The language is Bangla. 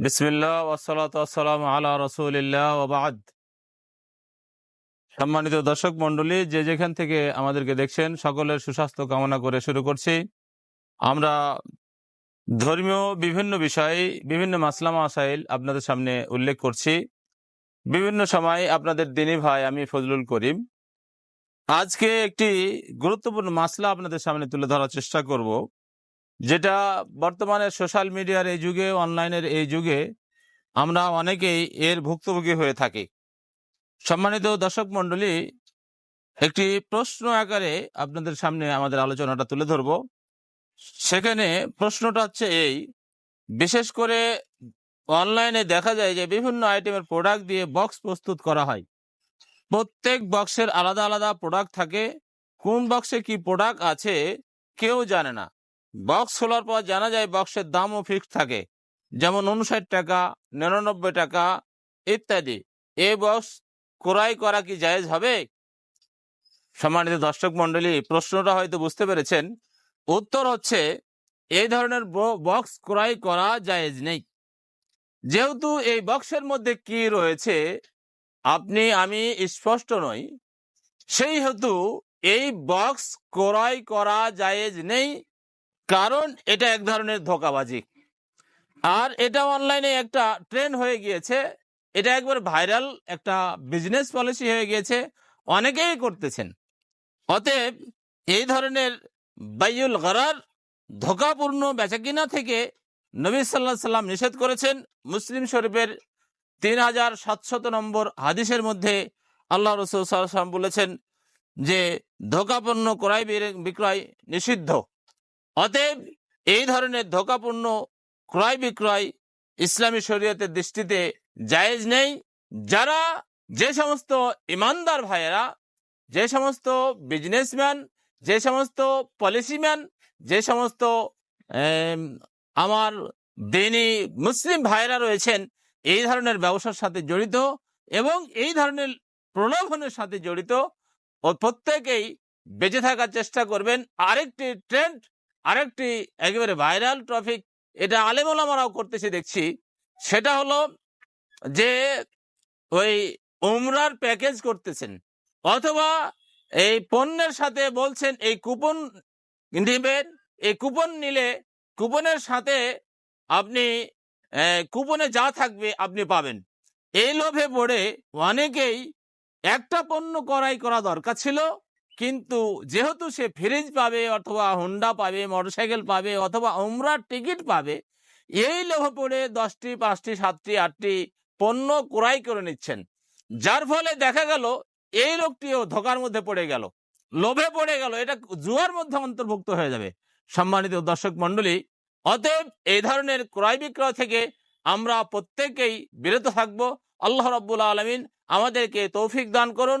বিসমিল্লাহ সম্মানিত দর্শক মণ্ডলী, যে যেখান থেকে আমাদেরকে দেখছেন, সকলের সুস্বাস্থ্য কামনা করে শুরু করছি। আমরা ধর্মীয় বিভিন্ন বিষয়ে, বিভিন্ন মাসলাম আসাইল আপনাদের সামনে উল্লেখ করছি। বিভিন্ন সময় আপনাদের দিনী ভাই আমি ফজলুল করিম। আজকে একটি গুরুত্বপূর্ণ মাসলা আপনাদের সামনে তুলে ধরার চেষ্টা করব। যেটা বর্তমানে সোশ্যাল মিডিয়ার এই যুগে, অনলাইনের এই যুগে আমরা অনেকেই এর ভুক্তভোগী হয়ে থাকি। সম্মানিত দর্শক মণ্ডলী, একটি প্রশ্ন আকারে আপনাদের সামনে আমাদের আলোচনাটা তুলে ধরব। সেখানে প্রশ্নটা হচ্ছে এই, বিশেষ করে অনলাইনে দেখা যায় যে বিভিন্ন আইটেমের প্রোডাক্ট দিয়ে বক্স প্রস্তুত করা হয়। প্রত্যেক বক্সের আলাদা আলাদা প্রোডাক্ট থাকে। কোন বক্সে কি প্রোডাক্ট আছে কেউ জানে না। বক্স খোলার পর জানা যায় বক্সের দামও ফিক্সড থাকে। যেমন উনষাট টাকা, নিরানব্বই টাকা ইত্যাদি। এই বক্স ক্রয় করা কি জায়েজ হবে? সম্মানিত দর্শক মন্ডলী প্রশ্নটা হয়তো বুঝতে পেরেছেন। উত্তর হচ্ছে এই ধরনের বক্স ক্রয় করা জায়েজ নেই। যেহেতু এই বক্সের মধ্যে কি রয়েছে, আপনি, আমি স্পষ্ট নই। সেই হেতু এই বক্স ক্রয় করা জায়েজ নেই। কারণ এটা এক ধরনের ধোকাবাজি। আর এটা অনলাইনে একটা ট্রেন্ড হয়ে গিয়েছে। এটা একবার ভাইরাল একটা বিজনেস পলিসি হয়ে গিয়েছে। অনেকেই করতেছেন। অতএব এই ধরনের বাইউল গরার ধোকাপূর্ণ বেচাকিনা থেকে নবী সাল্লাহ সাল্লাম নিষেধ করেছেন। মুসলিম শরীফের তিন হাজার সাতশত নম্বর হাদিসের মধ্যে আল্লাহ রসুল সাল্লাম বলেছেন যে, ধোকাপূর্ণ ক্রয় বিক্রয় নিষিদ্ধ। অতএব এই ধরনের ধোকাপূর্ণ ক্রয় বিক্রয় ইসলামী শরীয়তের দৃষ্টিতে জায়েজ নেই। যারা যে সমস্ত ইমানদার ভাইয়েরা, যে সমস্ত বিজনেসম্যান যে সমস্ত পলিসিম্যান যে সমস্ত আমার দিনী মুসলিম ভাইয়েরা রয়েছেন, এই ধরনের ব্যবসার সাথে জড়িত এবং এই ধরনের প্রলোভনের সাথে জড়িত ও প্রত্যেকেই বেঁচে থাকার চেষ্টা করবেন। আরেকটি ট্রেন্ড আরেকটি একেবারে ভাইরাল টপিক এটা আলেমোলামারাও করতেছে, দেখছি। সেটা হলো যে ওই উমরার প্যাকেজ করতেছেন। অথবা এই পণ্যের সাথে বলছেন এই কুপন নেবেন এই কুপন নিলে কুপনের সাথে আপনি কুপনে যা থাকবে আপনি পাবেন। এই লোভে পড়ে অনেকেই একটা পণ্য করাই করা দরকার ছিল কিন্তু যেহেতু সে ফ্রিজ পাবে অথবা হুন্ডা পাবে মোটরসাইকেল পাবে অথবা উমরার টিকিট পাবে, এই লোভে পড়ে দশটি, পাঁচটি, সাতটি, আটটি পণ্য ক্রয় করে নিচ্ছেন। যার ফলে দেখা গেল এই লোকটিও ধোকার মধ্যে পড়ে গেল, লোভে পড়ে গেল, এটা জুয়ার মধ্যে অন্তর্ভুক্ত হয়ে যাবে। সম্মানিত দর্শক মন্ডলী অতএব এই ধরনের ক্রয় বিক্রয় থেকে আমরা প্রত্যেকেই বিরত থাকব। আল্লাহ রাব্বুল আলমিন আমাদেরকে তৌফিক দান করুন